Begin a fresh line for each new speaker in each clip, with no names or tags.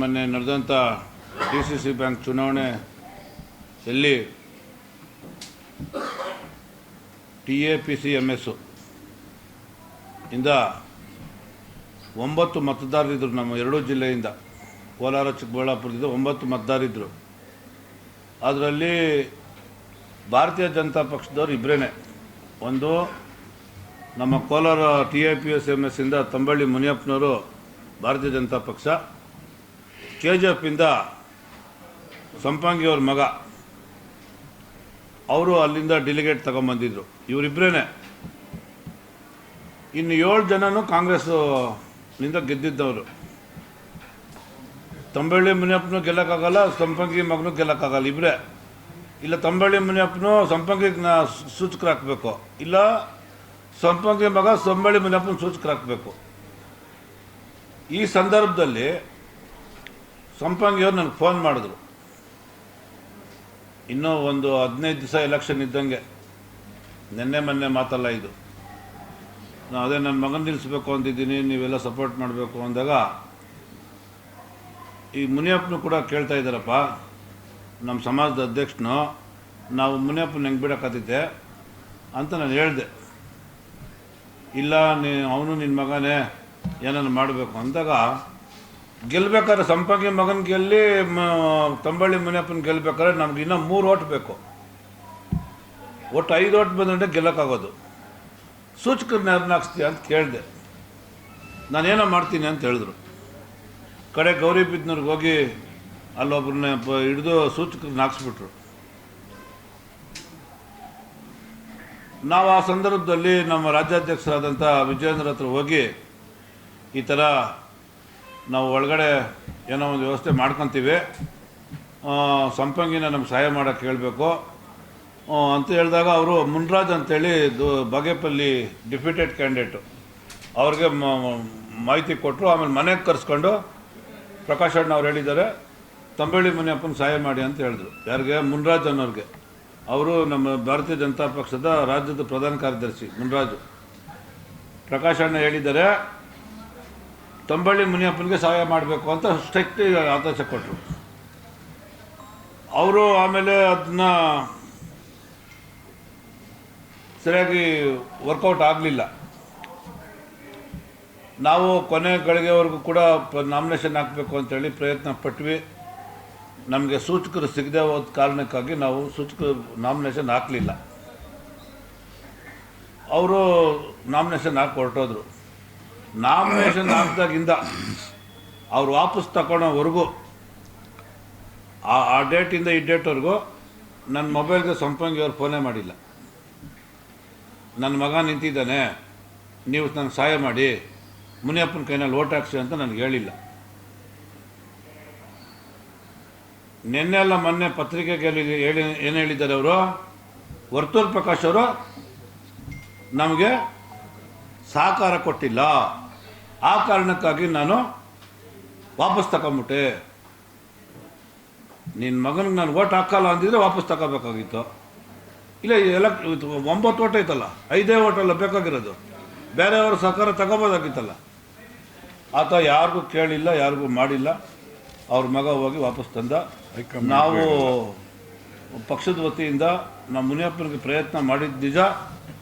ಮೊನ್ನೆ ನಡೆದಂಥ D C C bank ಚುನಾವಣೆ ಎಲ್ಲಿ T A P C M S ಇಂದ ಒಂಬತ್ತು ಮತದಾರರಿದ್ದರು ನಮ್ಮ ಎರಡೂ ಜಿಲ್ಲೆಯಿಂದ. ಕೋಲಾರ, ಚಿಕ್ಕಬಳ್ಳಾಪುರದಿಂದ ಒಂಬತ್ತು ಮತದಾರರಿದ್ದರು ಅದರಲ್ಲಿ ಭಾರತೀಯ ಜನತಾ ಪಕ್ಷದವರು ಇಬ್ಬರೇ ಒಂದು ನಮ್ಮ Kolar T A P S M ಇಂದ ತಂಬಳ್ಳಿ ಮುನಿಯಪ್ಪನವರು ಭಾರತೀಯ ಜನತಾ ಪಕ್ಷ ಕೆ ಜಿ ಎಫಿಂದ ಸಂಪಂಗಿ ಮಗ. ಅವರು ಅಲ್ಲಿಂದ ಡೆಲಿಗೇಟ್ ತಗೊಂಬಂದಿದ್ರು. ಇವರಿಬ್ಬರೇ ಇನ್ನು ಏಳು ಜನನೂ ಕಾಂಗ್ರೆಸ್ನಿಂದ ಗೆದ್ದಿದ್ದವರು. ತಂಬಳ್ಳಿ ಮುನಿಯಪ್ಪನೂ ಗೆಲ್ಲಕ್ಕಾಗಲ್ಲ, ಸಂಪಂಗಿ ಮಗನೂ ಗೆಲ್ಲಕ್ಕಾಗಲ್ಲ ಇಬ್ಬರೇ ಇಲ್ಲ, ತಂಬಳ್ಳಿ ಮುನಿಯಪ್ಪನು ಸಂಪಂಗಿಗೆ ನಾ ಸೂಚಕರಾಕಬೇಕು ಇಲ್ಲ, ಸಂಪಂಗಿ ಮಗ ಸಂಬಳ್ಳಿ ಮುನಿಯಪ್ಪನ ಸೂಚಕರಾಕಬೇಕು ಈ ಸಂದರ್ಭದಲ್ಲಿ ಸಂಪಂಗಿಯವ್ರು ನನಗೆ ಫೋನ್ ಮಾಡಿದ್ರು. ಇನ್ನೂ ಒಂದು ಹದಿನೈದು ದಿವಸ ಎಲೆಕ್ಷನ್ ಇದ್ದಂಗೆ. ನಿನ್ನೆ ಮೊನ್ನೆ ಮಾತಲ್ಲ ಇದು. ನಾನು ಅದೇ ನನ್ನ ಮಗನ ನಿಲ್ಲಿಸ್ಬೇಕು ಅಂತಿದ್ದೀನಿ, ನೀವೆಲ್ಲ ಸಪೋರ್ಟ್ ಮಾಡಬೇಕು ಅಂದಾಗ ಈ ಮುನಿಯಪ್ಪನು ಕೂಡ ಕೇಳ್ತಾ ಇದ್ದಾರಪ್ಪ. ನಮ್ಮ ಸಮಾಜದ ಅಧ್ಯಕ್ಷನು, ನಾವು ಮುನಿಯಪ್ಪನ ಹೆಂಗೆ ಬಿಡೋಕ್ಕಾತಿದ್ದೆ ಅಂತ ನಾನು ಹೇಳಿದೆ. ಇಲ್ಲ ನೀ, ಅವನು ನಿನ್ನ ಮಗನೇ ಏನನ್ನು ಮಾಡಬೇಕು ಅಂದಾಗ ಗೆಲ್ಬೇಕಾದ್ರೆ ಸಂಪಂಗಿ ಮಗನ ಗೆಲ್ಲಿ ತಂಬಳ್ಳಿ ಮುನಿಯಪ್ಪನ ಗೆಲ್ಬೇಕಾದ್ರೆ ನಮ್ಗೆ ಇನ್ನೂ ಮೂರು ಓಟ್ ಬೇಕು. ಒಟ್ಟು ಐದು ಓಟ್ ಬಂದ್ರೆ ಗೆಲ್ಲಕ್ಕಾಗೋದು. ಸೂಚಕರನ್ನ ಯಾರನ್ನ ಹಾಕ್ಸ್ತೀಯ ಅಂತ ಕೇಳಿದೆ. ನಾನೇನೋ ಮಾಡ್ತೀನಿ ಅಂತ ಹೇಳಿದ್ರು. ಕಡೆ ಗೌರಿಬಿದ್ನೂರ್ಗೆ ಹೋಗಿ ಅಲ್ಲೊಬ್ಬರನ್ನ ಹಿಡಿದು ಸೂಚಕರನ್ನ ಹಾಕ್ಸ್ಬಿಟ್ರು. ನಾವು ಆ ಸಂದರ್ಭದಲ್ಲಿ ನಮ್ಮ ರಾಜ್ಯಾಧ್ಯಕ್ಷರಾದಂಥ ವಿಜಯೇಂದ್ರ ಹತ್ರ ಹೋಗಿ ಈ ಥರ ನಾವು ಒಳಗಡೆ ಏನೋ ಒಂದು ವ್ಯವಸ್ಥೆ ಮಾಡ್ಕೊತೀವಿ. ಸಂಪಂಗಿನ ನಮ್ಗೆ ಸಹಾಯ ಮಾಡೋಕ್ಕೆ ಹೇಳಬೇಕು. ಅಂತ ಹೇಳಿದಾಗ ಅವರು ಮುನ್ರಾಜ್ ಅಂತೇಳಿ ದು, ಬಾಗೇಪಲ್ಲಿ ಡಿಫಿಟೆಡ್ ಕ್ಯಾಂಡಿಡೇಟು. ಅವ್ರಿಗೆ ಮಾಹಿತಿ ಕೊಟ್ಟರು, ಆಮೇಲೆ ಮನೆಗೆ ಕರೆಸ್ಕೊಂಡು ಪ್ರಕಾಶ್ ಅಣ್ಣ ಅವ್ರು ಹೇಳಿದ್ದಾರೆ, ತಂಬಳ್ಳಿ ಮುನಿಯಪ್ಪನ ಸಹಾಯ ಮಾಡಿ ಅಂತ ಹೇಳಿದ್ರು. ಯಾರಿಗೆ? ಮುನ್ರಾಜ್ ಅನ್ನೋರಿಗೆ. ಅವರು ನಮ್ಮ ಭಾರತೀಯ ಜನತಾ ಪಕ್ಷದ ರಾಜ್ಯದ ಪ್ರಧಾನ ಕಾರ್ಯದರ್ಶಿ, ಮುನ್ರಾಜು. ಪ್ರಕಾಶ್ ಅಣ್ಣ ಹೇಳಿದ್ದಾರೆ ತಂಬಳ್ಳಿ ಮುನಿಯಪ್ಪನಿಗೆ ಸಹಾಯ ಮಾಡಬೇಕು ಅಂತ ಸ್ಟ್ರಿಕ್ಟ್ ಆದೇಶ ಕೊಟ್ಟರು ಅವರು ಆಮೇಲೆ ಅದನ್ನ ಸರಿಯಾಗಿ ವರ್ಕೌಟ್ ಆಗಲಿಲ್ಲ. ನಾವು ಕೊನೆ ಗಳಿಗೆವರೆಗೂ ಕೂಡ ನಾಮಿನೇಷನ್ ಹಾಕಬೇಕು ಅಂತೇಳಿ ಪ್ರಯತ್ನ ಪಟ್ವಿ. ನಮಗೆ ಸೂಚಕರು ಸಿಗದೆ ಹೋದ ಕಾರಣಕ್ಕಾಗಿ ನಾವು ಸೂಚಕರು ನಾಮಿನೇಷನ್ ಹಾಕಲಿಲ್ಲ. ಅವರು ನಾಮಿನೇಷನ್ ಹಾಕಿ ಹೊರಟೋದ್ರು. ನಾಮಿನೇಷನ್ ಹಾಕಿದಾಗಿಂದ ಅವ್ರು ವಾಪಸ್ ತಗೊಳ್ಳೋವರೆಗೂ ಆ ಆ ಡೇಟಿಂದ ಈ ಡೇಟ್ವರೆಗೂ ನನ್ನ ಮೊಬೈಲ್ಗೆ ಸಂಪಂಗಿ ಅವ್ರು ಫೋನೇ ಮಾಡಿಲ್ಲ. ನನ್ನ ಮಗ ನಿಂತಿದ್ದಾನೆ, ನೀವು ನನಗೆ ಸಹಾಯ ಮಾಡಿ, ಮುನಿಯಪ್ಪನ ಕೈನಲ್ಲಿ ಓಟ್ ಹಾಕ್ಸಿ ಅಂತ ನನಗೆ ಹೇಳಿಲ್ಲ. ನಿನ್ನೆ ಎಲ್ಲ ಮೊನ್ನೆ ಪತ್ರಿಕೆಗೆ ಹೇಳಿ, ಏನು ಹೇಳಿದ್ದಾರೆ ಅವರು? ವರ್ತೂರ್ ಪ್ರಕಾಶ್ ಅವರು ನಮಗೆ ಸಹಕಾರ ಕೊಟ್ಟಿಲ್ಲ. ಆ ಕಾರಣಕ್ಕಾಗಿ ನಾನು ವಾಪಸ್ ತಗೊಂಬಿಟ್ಟೆ. ನಿನ್ನ ಮಗನಿಗೆ ನಾನು ಓಟ್ ಹಾಕಲ್ಲ ಅಂದಿದ್ರೆ ವಾಪಸ್ ತಗೋಬೇಕಾಗಿತ್ತು. ಇಲ್ಲ ಎಲ್ಲ ಒಂಬತ್ತು ಓಟ್ ಐತಲ್ಲ ಐದೇ ಓಟಲ್ಲ ಬೇಕಾಗಿರೋದು. ಬೇರೆಯವ್ರ ಸಹಕಾರ ತಗೋಬೋದಾಗಿತ್ತಲ್ಲ. ಆತ ಯಾರಿಗೂ ಕೇಳಿಲ್ಲ ಯಾರಿಗೂ ಮಾಡಿಲ್ಲ. ಅವ್ರ ಮಗ ಹೋಗಿ ವಾಪಸ್ ತಂದ. ನಾವು ಪಕ್ಷದ ವತಿಯಿಂದ ನಮ್ಮ ಮುನಿಯಪ್ಪನಿಗೆ ಪ್ರಯತ್ನ ಮಾಡಿದ ನಿಜ.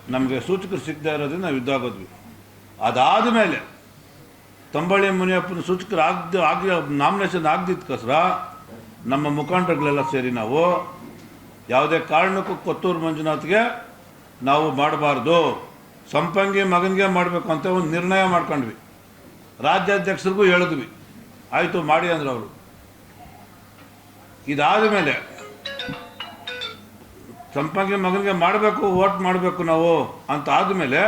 ನಮಗೆ ಸೂಚಕರು ಸಿಗದೇ ಇರೋದ್ರಿಂದ ನಾವು ಇದ್ದಾಗೋದ್ವಿ. ಅದಾದ ಮೇಲೆ ತಂಬಳ್ಳಿ ಮುನಿಯಪ್ಪನ ಸೂಚಕರು ಆಗ್ದ ಆಗಿ ನಾಮಿನೇಷನ್ ಆಗದಿದ್ದಕ್ಕೋಸ್ಕರ ನಮ್ಮ ಮುಖಂಡರುಗಳೆಲ್ಲ ಸೇರಿ ನಾವು ಯಾವುದೇ ಕಾರಣಕ್ಕೂ ಕೊತ್ತೂರು ಮಂಜುನಾಥ್ಗೆ ನಾವು ಮಾಡಬಾರ್ದು, ಸಂಪಂಗಿ ಮಗನಿಗೆ ಮಾಡಬೇಕು ಅಂತ ಒಂದು ನಿರ್ಣಯ ಮಾಡ್ಕೊಂಡ್ವಿ. ರಾಜ್ಯಾಧ್ಯಕ್ಷರಿಗೂ ಹೇಳಿದ್ವಿ. ಆಯಿತು, ಮಾಡಿ ಅಂದ್ರೆ ಅವರು. ಇದಾದ ಮೇಲೆ ಸಂಪಂಗಿ ಮಗನಿಗೆ ಮಾಡಬೇಕು ಓಟ್ ಮಾಡಬೇಕು ನಾವು ಅಂತ ಆದಮೇಲೆ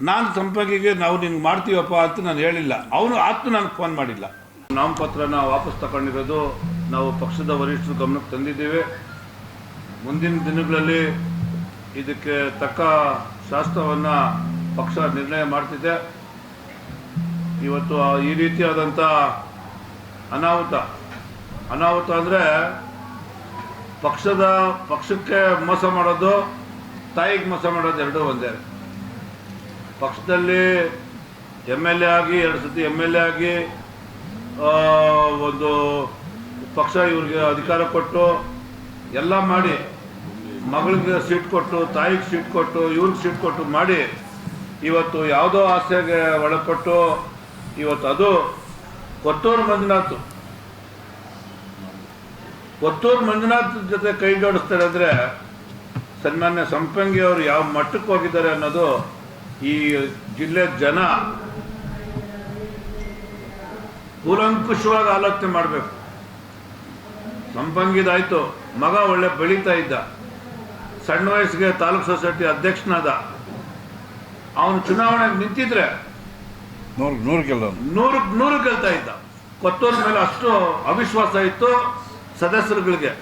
ನಾನು ಸಂಪಂಗಿಗೆ ನಾವು ನಿನ್ಗೆ ಮಾಡ್ತೀವಪ್ಪ ಅಂತ ನಾನು ಹೇಳಿಲ್ಲ. ಅವನು ಆತ್ಮ ನನಗೆ ಫೋನ್ ಮಾಡಿಲ್ಲ. ನಾಮಪತ್ರನ ವಾಪಸ್ ತಗೊಂಡಿರೋದು ನಾವು ಪಕ್ಷದ ವರಿಷ್ಠರು ಗಮನಕ್ಕೆ ತಂದಿದ್ದೇವೆ. ಮುಂದಿನ ದಿನಗಳಲ್ಲಿ ಇದಕ್ಕೆ ತಕ್ಕ ಶಾಸ್ತ್ರವನ್ನು ಪಕ್ಷ ನಿರ್ಣಯ ಮಾಡ್ತಿದೆ. ಇವತ್ತು ಈ ರೀತಿಯಾದಂಥ ಅನಾಹುತ. ಅನಾಹುತ ಅಂದರೆ ಪಕ್ಷದ, ಪಕ್ಷಕ್ಕೆ ಮೋಸ ಮಾಡೋದು, ತಾಯಿಗೆ ಮೋಸ ಮಾಡೋದು ಎರಡೂ ಒಂದೇ. ಪಕ್ಷದಲ್ಲಿ ಎಂ ಎಲ್ ಎ ಆಗಿ, ಎರಡು ಸತಿ ಎಂ ಎಲ್ ಎ ಆಗಿ ಒಂದು ಪಕ್ಷ ಇವ್ರಿಗೆ ಅಧಿಕಾರ ಕೊಟ್ಟು, ಎಲ್ಲ ಮಾಡಿ, ಮಗಳಿಗೆ ಸೀಟ್ ಕೊಟ್ಟು, ತಾಯಿಗೆ ಸೀಟ್ ಕೊಟ್ಟು ಇವ್ರಿಗೆ ಸೀಟ್ ಕೊಟ್ಟು ಮಾಡಿ, ಇವತ್ತು ಯಾವುದೋ ಆಸೆಗೆ ಒಳಪಟ್ಟು, ಇವತ್ತು ಅದು ಕೊತ್ತೂರು ಮಂಜುನಾಥ್. ಕೊತ್ತೂರು ಮಂಜುನಾಥ್ ಜೊತೆ ಕೈ ಜೋಡಿಸ್ತಾರೆ ಅಂದರೆ, ಸನ್ಮಾನ್ಯ ಸಂಪಂಗಿ ಅವರು ಯಾವ ಮಟ್ಟಕ್ಕೆ ಹೋಗಿದ್ದಾರೆ ಅನ್ನೋದು ಈ ಜಿಲ್ಲೆ ಜನ ಕೂಲಂಕುಷವಾಗಿ ಆಲೋಚನೆ ಮಾಡಬೇಕು. ಸಂಪಂಗಿದಾಯ್ತು ಮಗ ಒಳ್ಳೆ ಬೆಳೀತಾ ಇದ್ದ ಸಣ್ಣ ವಯಸ್ಸಿಗೆ ತಾಲೂಕ್ ಸೊಸೈಟಿ ಅಧ್ಯಕ್ಷನಾದ ಅವನು ಚುನಾವಣೆಗೆ ನಿಂತಿದ್ರೆ
ನೂರು ನೂರು ಗೆಲ್ಲ?
ನೂರು ನೂರು ಗೆಲ್ತಾ ಇದ್ದ. ಕೊತ್ತೂರ ಮೇಲೆ ಅಷ್ಟು ಅವಿಶ್ವಾಸ ಇತ್ತು ಸದಸ್ಯರುಗಳಿಗೆ.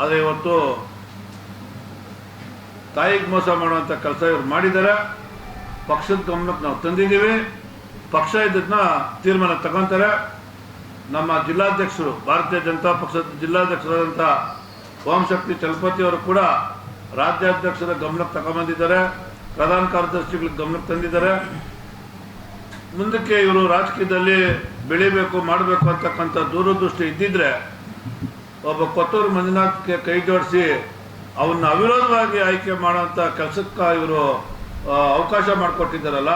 ಆದರೆ ಇವತ್ತು ತಾಯಿಗೆ ಮೋಸ ಮಾಡುವಂಥ ಕೆಲಸ ಇವ್ರು ಮಾಡಿದ್ದಾರೆ ಪಕ್ಷದ ಗಮನಕ್ಕೆ ನಾವು ತಂದಿದ್ದೀವಿ. ಪಕ್ಷ ಇದ್ದನ್ನ ತೀರ್ಮಾನ ತಗೊಂತಾರೆ. ನಮ್ಮ ಜಿಲ್ಲಾಧ್ಯಕ್ಷರು, ಭಾರತೀಯ ಜನತಾ ಪಕ್ಷದ ಜಿಲ್ಲಾಧ್ಯಕ್ಷರಾದಂಥ ಓಂಶಕ್ತಿ ಚಲಪತಿ ಅವರು ಕೂಡ ರಾಜ್ಯಾಧ್ಯಕ್ಷರ ಗಮನಕ್ಕೆ ತಗೊಂಬಂದಿದ್ದಾರೆ. ಪ್ರಧಾನ ಕಾರ್ಯದರ್ಶಿಗಳ ಗಮನಕ್ಕೆ ತಂದಿದ್ದಾರೆ. ಮುಂದಕ್ಕೆ ಇವರು ರಾಜಕೀಯದಲ್ಲಿ ಬೆಳಿಬೇಕು, ಮಾಡಬೇಕು ಅಂತಕ್ಕಂಥ ದೂರದೃಷ್ಟಿ ಇದ್ದಿದ್ರೆ, ಒಬ್ಬ ಕೊತ್ತೂರು ಮಂಜುನಾಥ್ಗೆ ಕೈ ಜೋಡಿಸಿ ಅವನ್ನ ಅವಿರೋಧವಾಗಿ ಆಯ್ಕೆ ಮಾಡುವಂತ ಕೆಲಸಕ್ಕೆ ಇವರು ಅವಕಾಶ ಮಾಡಿಕೊಟ್ಟಿದ್ದಾರಲ್ಲ,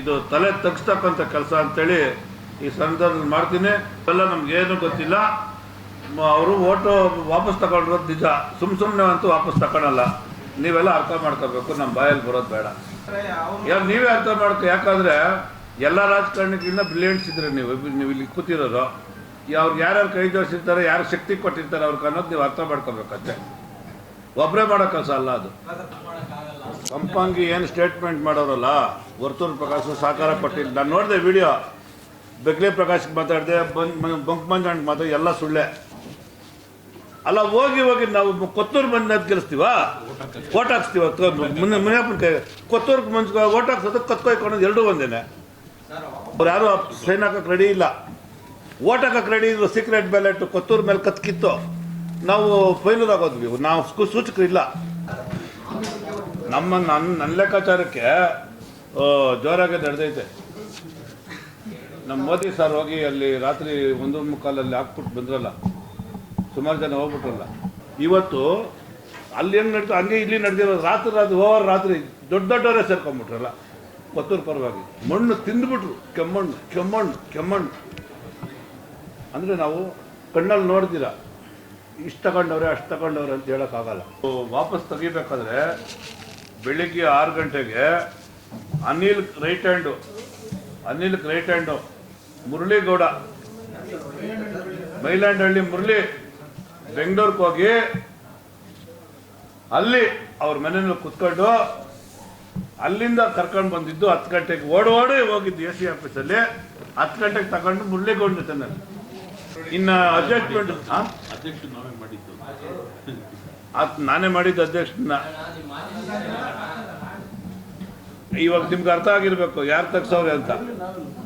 ಇದು ತಲೆ ತಗ್ಸ್ತಕ್ಕಂಥ ಕೆಲಸ ಅಂತೇಳಿ ಈ ಸಂದರ್ಭದಲ್ಲಿ ಮಾಡ್ತೀನಿ. ಎಲ್ಲ ನಮ್ಗೇನು ಗೊತ್ತಿಲ್ಲ. ಅವರು ಓಟು ವಾಪಸ್ ತಗೊಂಡಿರೋದು ನಿಜ. ಸುಮ್ ಸುಮ್ಮನೆ ಅಂತೂ ವಾಪಸ್ ತಗೊಳಲ್ಲ. ನೀವೆಲ್ಲ ಅರ್ಥ ಮಾಡ್ಕೋಬೇಕು ನಮ್ಮ ಬಾಯಲ್ಲಿ ಬರೋದು ಬೇಡ. ಯಾರು ನೀವೇ ಅರ್ಥ ಮಾಡ್ಕೊ, ಯಾಕಂದ್ರೆ ಎಲ್ಲ ರಾಜಕಾರಣಿಗಳಿಂದ ಬ್ರಿಲಿಯಂಟ್ಸ್ ಇದ್ರೆ ನೀವು ನೀವು ಇಲ್ಲಿ ಕೂತಿರೋರು. ಅವ್ರಿಗೆ ಯಾರ್ಯಾರು ಕೈ ಜೋಡಿಸಿರ್ತಾರೆ, ಯಾರು ಶಕ್ತಿ ಕೊಟ್ಟಿರ್ತಾರೆ ಅವ್ರಿಗೆ ಅನ್ನೋದು ನೀವು ಅರ್ಥ ಮಾಡ್ಕೋಬೇಕಷ್ಟೇ. ಒಬ್ಬರೇ ಮಾಡೋ ಕೆಲಸ ಅಲ್ಲ ಅದು. ಕಂಪಂಗಿ ಏನು ಸ್ಟೇಟ್ಮೆಂಟ್ ಮಾಡೋರಲ್ಲ? ವರ್ತೂರು ಪ್ರಕಾಶ್ ಸಹಕಾರ ಕೊಟ್ಟಿಲ್ಲ. ನಾನು ನೋಡಿದೆ ವಿಡಿಯೋ ಬೆಗ್ಲೆ ಪ್ರಕಾಶ್ಗೆ ಮಾತಾಡಿದೆ ಬಂಕ್ ಮಂಜಾಂಡ್ ಮಾತು ಎಲ್ಲ ಸುಳ್ಳೆ. ಅಲ್ಲ ಹೋಗಿ ಹೋಗಿ ನಾವು ಕೊತ್ತೂರು ಮಂಜಾತ್ ಗೆಲ್ಸ್ತೀವ? ಓಟ್ ಹಾಕ್ಸ್ತೀವ? ಮುನ್ನ ಮುನಿಯಪ್ಪನ ಕೈ ಕೊತ್ತೂರ್ಗೆ ಮುಂಚೆ ಓಟ್ ಹಾಕ್ಸೋದು ಕತ್ಕೊಯ್ಕೊಂಡು ಎರಡೂ ಒಂದೇನೆ. ಅವ್ರು ಯಾರು ಸೈನ್ ಹಾಕಕ್ಕೆ ರೆಡಿ ಇಲ್ಲ. ಓಟ್ ಹಾಕಕ್ಕೆ ರೆಡಿ ಇದ್ರು ಸೀಕ್ರೆಟ್ ಬ್ಯಾಲೆಟ್ ಕೊತ್ತೂರು ಮೇಲೆ ಕತ್ಕಿತ್ತು ನಾವು ಫೈಲೂರ್ ಆಗೋದ್ವಿ. ನಾವು ಸೂಚಕರು ಇಲ್ಲ. ನಮ್ಮ ನನ್ನ ನನ್ನ ಲೆಕ್ಕಾಚಾರಕ್ಕೆ ಜೋರಾಗಿ ನಡೆದೈತೆ. ನಮ್ಮ ಮೋದಿ ಸರ್ ಹೋಗಿ ಅಲ್ಲಿ ರಾತ್ರಿ ಒಂದು ಮುಕ್ಕಾಲಲ್ಲಿ ಹಾಕ್ಬಿಟ್ಟು ಬಂದ್ರಲ್ಲ, ಸುಮಾರು ಜನ ಹೋಗ್ಬಿಟ್ರಲ್ಲ. ಇವತ್ತು ಅಲ್ಲಿ ಹೆಂಗೆ ನಡೀತು ಹಂಗೆ ಇಲ್ಲಿ ನಡೆದಿರೋ ರಾತ್ರಿ ಅದು ಓವರ್ ರಾತ್ರಿ ದೊಡ್ಡ ದೊಡ್ಡವರೇ ಸೇರ್ಕೊಂಡ್ಬಿಟ್ರಲ್ಲ ಪತ್ತೂರು ಪರವಾಗಿ. ಮಣ್ಣು ತಿಂದ್ಬಿಟ್ರು. ಕೆಮ್ಮಣ್ಣು ಕೆಮ್ಮಣ್ಣು ಕೆಮ್ಮಣ್ಣು. ಅಂದರೆ ನಾವು ಕಣ್ಣಲ್ಲಿ ನೋಡ್ತೀರ? ಇಷ್ಟು ತಗೊಂಡವ್ರೆ, ಅಷ್ಟು ತಗೊಂಡವ್ರೆ ಅಂತ ಹೇಳೋಕ್ಕಾಗಲ್ಲ. ವಾಪಸ್ ತೆಗಿಬೇಕಾದ್ರೆ ಬೆಳಿಗ್ಗೆ ಆರು ಗಂಟೆಗೆ Anil right hand, Anil right hand Muraligowda, Mylandahalli Murali, ಬೆಂಗಳೂರಿಗೆ ಹೋಗಿ ಅಲ್ಲಿ ಅವ್ರ ಮನೆಯಲ್ಲಿ ಕುತ್ಕೊಂಡು ಅಲ್ಲಿಂದ ಕರ್ಕೊಂಡು ಬಂದಿದ್ದು ಹತ್ತು ಗಂಟೆಗೆ ಓಡಿ ಓಡಿ ಹೋಗಿದ್ದು ಎ ಸಿ ಆಫೀಸಲ್ಲಿ. ಹತ್ತು ಗಂಟೆಗೆ ತಗೊಂಡು ಮುರಳಿಗೌಡ ಜೊತೆನಲ್ಲಿ. ಇನ್ನು ಅಡ್ಜಸ್ಟ್ಮೆಂಟ್ ನಾನೇ ಮಾಡಿದ್ದು ಅಧ್ಯಕ್ಷನ. ಇವಾಗ ನಿಮ್ಗೆ ಅರ್ಥ ಆಗಿರ್ಬೇಕು ಯಾರು ತಗ್ಸವ್ರೆ ಅಂತ.